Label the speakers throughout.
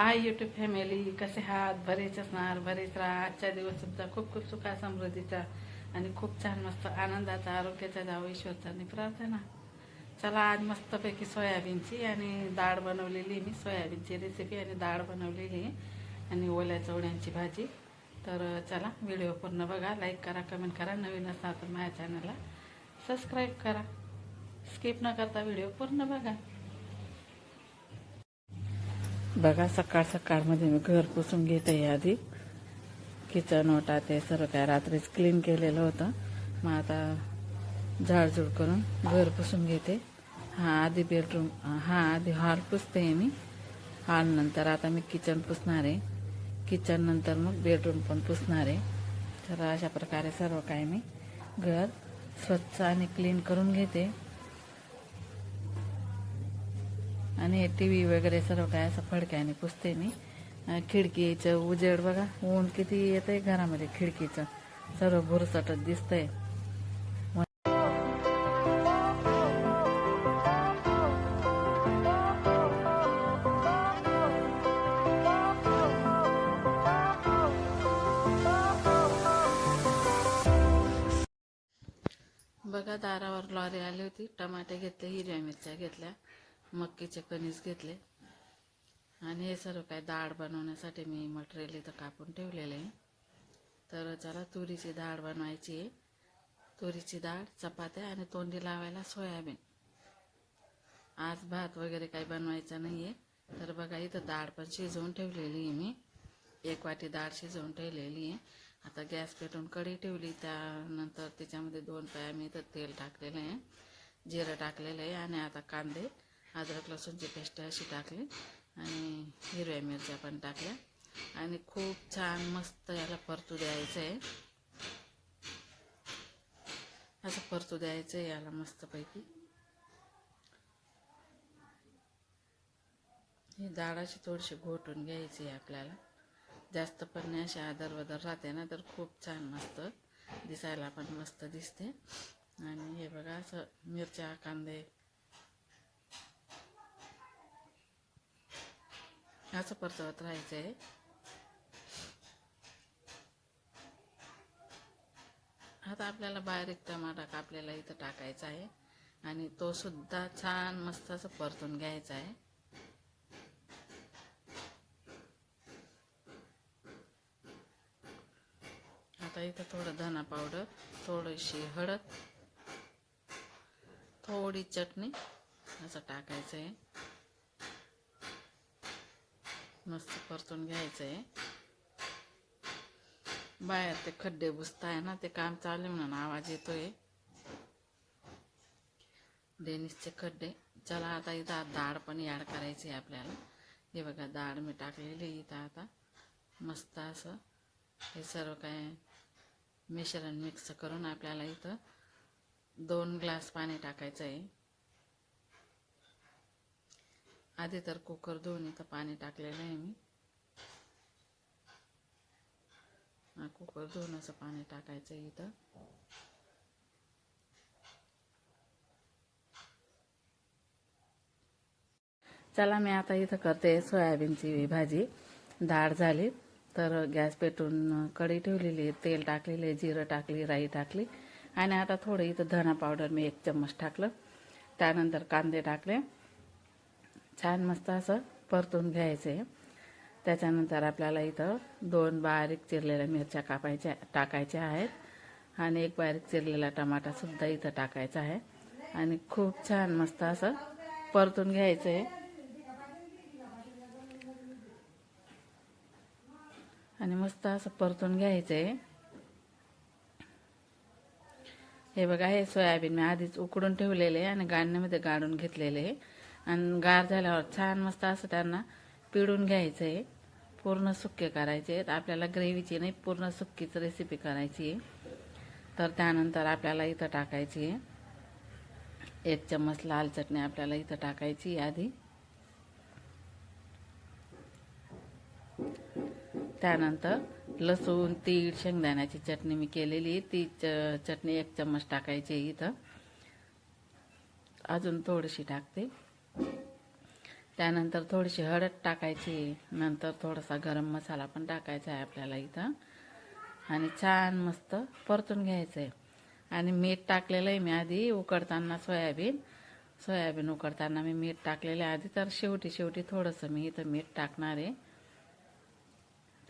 Speaker 1: Hi YouTube family कसे आहात? बरेच असणार बरेच राहा. आजच्या दिवस तुमचा खूप खूप सुखा समृद्धीचा आणि खूप छान मस्त आनंदाचा आरोग्याचा जावं ईश्वरचा. प्रार्थना. चला आज मस्तपैकी सोयाबीनची आणि डाळ बनवलेली मी सोयाबीनची रेसिपी आणि डाळ बनवलेली आणि ओल्या चवड्यांची भाजी. तर चला व्हिडिओ पूर्ण बघा. लाईक करा कमेंट करा. नवीन असणार तर माझ्या चॅनलला सबस्क्राईब करा. स्किप न करता व्हिडिओ पूर्ण बघा. बघा सकाळ सकाळमध्ये मी घर पुसून घेते आधी. किचन ओटा ते सर्व काय रात्रीच क्लीन केलेलं होतं. मग आता झाडझूड करून घर पुसून घेते. हा आधी बेडरूम हा आधी हॉल पुसते मी. हॉल नंतर आता मी किचन पुसणार आहे. किचन नंतर मग बेडरूम पण पुसणार आहे. तर अशा प्रकारे सर्व काय मी घर स्वच्छ आणि क्लीन करून घेते. आणि टी व्ही वगैरे सर्व काय असं फडक्याने पुसते मी खिडकीचं उजेड बघा ऊन किती येतंय घरामध्ये खिडकीचं. सर्व भुरसटत दिसतंय. बघा दारावर लॉरी आली होती. टमाटे घेतले हिरव्या मिरच्या घेतल्या. मक्कीचे कणीस घेतले. आणि हे सर्व काय डाळ बनवण्यासाठी मी मटेरियल इथं कापून ठेवलेलं आहे. तर चला तुरीची डाळ बनवायची आहे. तुरीची डाळ चपात्या आणि तोंडी लावायला सोयाबीन. आज भात वगैरे काही बनवायचा नाही आहे तर बघा इथं डाळ पण शिजवून ठेवलेली आहे मी. एक वाटी डाळ शिजवून ठेवलेली आहे. आता गॅस पेटवून कढी ठेवली. त्यानंतर त्याच्यामध्ये दोन पाया मी इथं तेल टाकलेलं आहे. जिरं टाकलेलं आहे. आणि आता कांदे अद्रक लसूणची पेस्ट अशी टाकली आणि हिरव्या मिरच्या पण टाकल्या. आणि खूप छान मस्त याला परतू द्यायचं आहे असं परतू द्यायचं आहे याला मस्तपैकी. ही डाळ थोडीशी घोटून घ्यायची आहे आपल्याला. जास्त पण नाही अशी आदर वदर राहते ना तर खूप छान मस्त दिसायला पण मस्त दिसते. आणि हे बघा असं मिरच्या कांदे असं परतवत राहायचं आहे आता आपल्याला बारीक टमाटा कापलेला इथं टाकायचा आहे. आणि तो सुद्धा छान मस्त असं परतून घ्यायचा आहे. आता इथं थोडं धना पावडर थोडीशी हळद थोडी चटणी असं टाकायचं आहे. मस्त परतून घ्यायचं. आहे बाहेर ते खड्डे बुजताय ना ते काम चालू आहे म्हणून आवाज येतोय. डेनिसचे खड्डे. चला आता इथं डाळ पण ॲड करायची आहे आपल्याला. हे बघा डाळ मी टाकलेली आहे इथं आता. मस्त असं. हे सर्व काय मिश्रण मिक्स करून आपल्याला इथं दोन ग्लास पाणी टाकायचं आहे. आधी तर कुकर धुवून इथं पाणी टाकलेलं आहे मी. हा, कुकर धुवून असं पाणी टाकायचं आहे इथं. चला मी आता इथं करते सोयाबीनची भाजी. डाळ झाली तर गॅस पेटून कढी ठेवलेली तेल टाकलेले जिरं टाकली राई टाकली. आणि आता थोडं इथं धना पावडर मी एक चम्मच टाकलं. त्यानंतर कांदे टाकले. छान मस्त असं परतून घ्यायचं. आहे त्याच्यानंतर आपल्याला इथं दोन बारीक चिरलेल्या मिरच्या कापायच्या टाकायच्या आहेत. आणि एक बारीक चिरलेला टमाटासुद्धा इथं टाकायचा आहे. आणि खूप छान मस्त असं परतून घ्यायचं. आहे आणि मस्त असं परतून घ्यायचं. आहे हे बघा हे सोयाबीन मी आधीच उकडून ठेवलेले आहे आणि गाळण्यामध्ये गाळून घेतलेले. आहे आणि गार झाल्यावर छान मस्त असं त्यांना पिळून घ्यायचं आहे. पूर्ण सुक्के करायचे आहेत. आपल्याला ग्रेव्हीची नाही पूर्ण सुक्कीच रेसिपी करायची आहे. तर त्यानंतर आपल्याला इथं टाकायची आहे. एक चम्मच लाल चटणी आपल्याला इथं टाकायची आहे आधी. त्यानंतर लसूण तीळ शेंगदाण्याची चटणी मी केलेली ती च चटणी एक चम्मच टाकायची आहे इथं. अजून थोडीशी टाकते. त्यानंतर थोडीशी हळद टाकायची नंतर थोडासा गरम मसाला पण टाकायचा आहे आपल्याला इथं. आणि छान मस्त परतून घ्यायचं आहे आणि मीठ टाकलेलं आहे मी आधी उकडताना सोयाबीन. सोयाबीन उकडताना मी मीठ टाकलेलं आहे आधी तर शेवटी शेवटी थोडंसं मी इथं मीठ टाकणार आहे.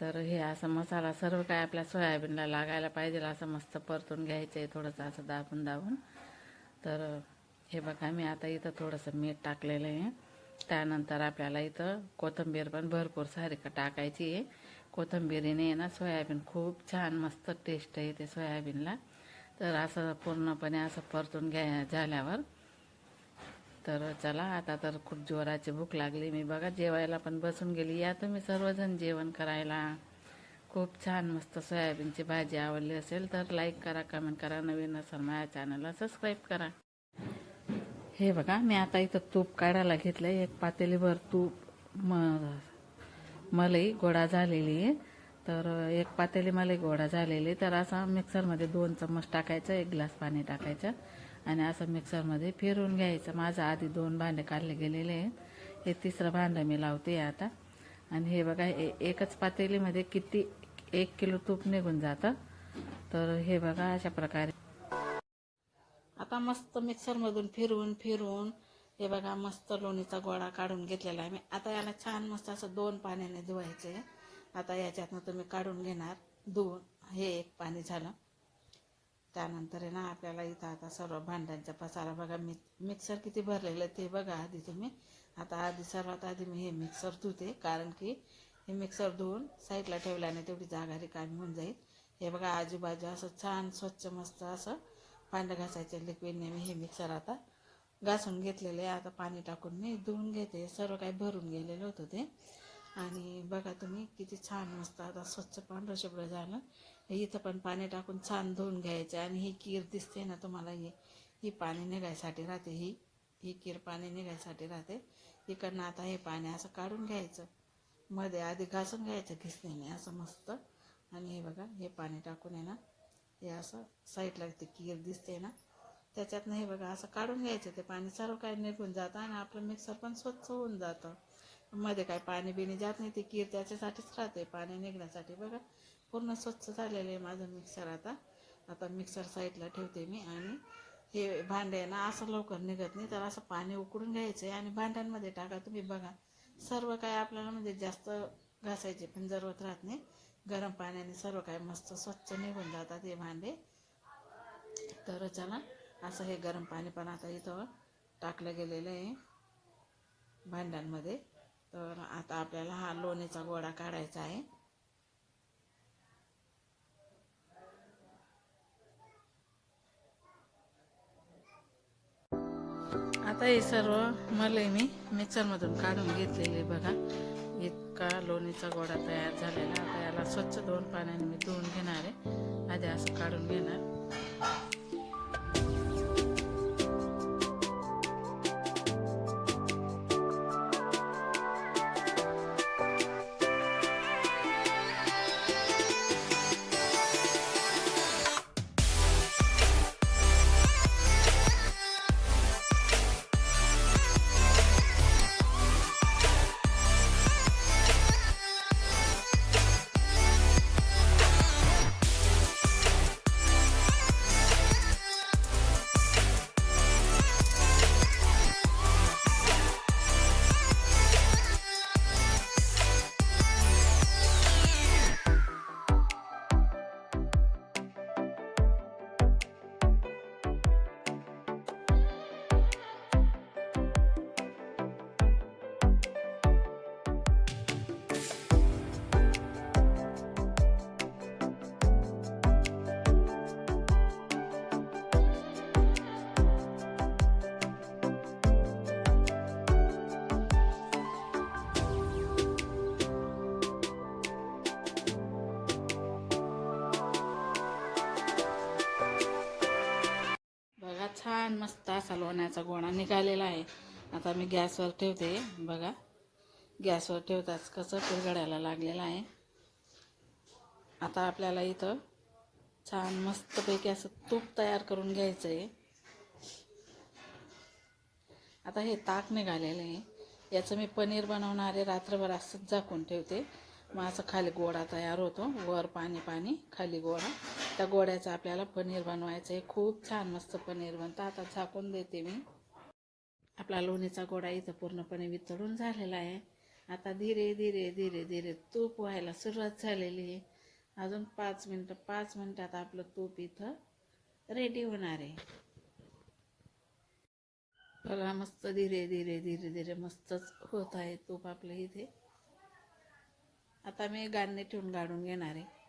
Speaker 1: तर हे असं मसाला सर्व काय आपल्या सोयाबीनला लागायला पाहिजे असं मस्त परतून घ्यायचं आहे थोडंसं असं दाबून दाबून. तर हे बघा मी आता इथं थोडंसं मीठ टाकलेलं आहे. त्यानंतर आपल्याला इथं कोथिंबीर पण भरपूर सारी टाकायची आहे. कोथिंबीरीने आहे ना सोयाबीन खूप छान मस्त टेस्ट येते सोयाबीनला. तर असं पूर्णपणे असं परतून घ्या झाल्यावर. तर चला आता तर खूप जोराची भूक लागली. मी बघा जेवायला पण बसून गेली. या तुम्ही सर्वजण जेवण करायला. खूप छान मस्त सोयाबीनची भाजी आवडली असेल तर लाईक करा कमेंट करा. नवीन असेल माझ्या चॅनलला सबस्क्राईब करा. हे बघा मी आता इथं तूप काढायला घेतलं एक पातेलीभर तूप म मलाई गोडा झालेली आहे. तर एक पातेली मलाई गोडा झालेली तर असा मिक्सरमध्ये दोन चम्मच टाकायचं एक ग्लास पाणी टाकायचं आणि असं मिक्सरमध्ये फिरून घ्यायचं. माझं आधी दोन भांडे काढले गेलेले आहेत. हे तिसरं भांडं मी लावते आता. आणि हे बघा ए एकच पातेलीमध्ये किती एक किलो तूप निघून जातं. तर हे बघा अशा प्रकारे आता मस्त मिक्सरमधून फिरवून फिरवून हे बघा मस्त लोणीचा गोळा काढून घेतलेला आहे मी. आता याला छान मस्त असं दोन पाण्याने धुवायचं. आहे आता याच्यातनं तुम्ही काढून घेणार. धुवून हे एक पाणी झालं. त्यानंतर आहे ना आपल्याला इथं आता सर्व भांड्यांचा पसारा बघा. मी मिक्सर किती भरलेलं आहे ते बघा आधी तुम्ही. आता आधी सर्वात आधी मी हे मिक्सर धुते. कारण की हे मिक्सर धुवून साईडला ठेवल्याने तेवढी जागा रिकामी होऊन जाईल. हे बघा आजूबाजू असं छान स्वच्छ मस्त असं भांडं घासायचं लिक्विडने मी हे मिक्सर आता घासून घेतलेले आता पाणी टाकून मी धुवून घेते. सर्व काही भरून गेलेलं होतं ते. आणि बघा तुम्ही किती छान मस्त आता स्वच्छ पांढरं शुभ्र झालं. हे इथं पण पाणी टाकून छान धुवून घ्यायचं आणि ही कीर दिसते ना तुम्हाला ही ही पाणी निघायसाठी राहते. ही ही कीर पाणी निघायसाठी राहते. इकडनं आता हे पाणी असं काढून घ्यायचं. मध्ये आधी घासून घ्यायचं घिसण्याने असं मस्त. आणि हे बघा हे पाणी टाकून आहे ना हे असं साईडला ते कीर दिसते ना त्याच्यातनं हे बघा असं काढून घ्यायचं ते पाणी सर्व काही निघून जातं आणि आपलं मिक्सर पण स्वच्छ होऊन जातं. मध्ये काय पाणी बिणी जात नाही ते कीर त्याच्यासाठीच राहते पाणी निघण्यासाठी. बघा पूर्ण स्वच्छ झालेलं आहे माझं मिक्सर आता. आता मिक्सर साईडला ठेवते मी आणि हे भांडे आहे ना असं लवकर निघत नाही. तर असं पाणी उकडून घ्यायचं आहे आणि भांड्यांमध्ये टाका. तुम्ही बघा सर्व काय आपल्याला म्हणजे जास्त घासायचे पण जरूरत राहत नाही. गरम पाण्याने सर्व काही मस्त स्वच्छ निघून जातात हे भांडे. तर चला असं हे गरम पाणी पण आता इथं टाकलं गेलेलं आहे भांड्यांमध्ये. तर आता आपल्याला हा लोणीचा गोळा काढायचा आहे. आता हे सर्व मलई मी मिक्सरमधून काढून घेतलेले बघा. इतका लोणीचा गोडा तयार झालेला. आता याला स्वच्छ दोन पाण्याने मी धुवून घेणार आहे. आधी असं काढून घेणार. असा लोण्याचा गोळा निघालेला आहे. आता मी गॅसवर ठेवते बघा. गॅसवर ठेवताच कसं पिरगडायला लागलेलं आहे. आता आपल्याला इथं छान मस्तपैकी असं तूप तयार करून घ्यायचं आहे आता हे ताक निघालेलं आहे. याचं मी पनीर बनवणार आहे रात्रभर असंच झाकून ठेवते. मग असं खाली गोडा तयार होतो. वर पाणी पाणी खाली गोडा त्या गोड्याचं आपल्याला पनीर बनवायचं आहे. खूप छान मस्त पनीर बनतं. आता झाकून देते मी. आपला लोणीचा गोडा इथं पूर्णपणे वितळून झालेला आहे. आता धीरे धीरे धीरे धीरे तूप व्हायला सुरुवात झालेली आहे. अजून पाच मिनटं पाच मिनटात आपलं तूप इथं रेडी होणार आहे. बघा मस्त धीरे धीरे धीरे धीरे मस्तच होत आहे तूप आपलं इथे. आता मी गाणे ठेवून गाडून घेणार आहे.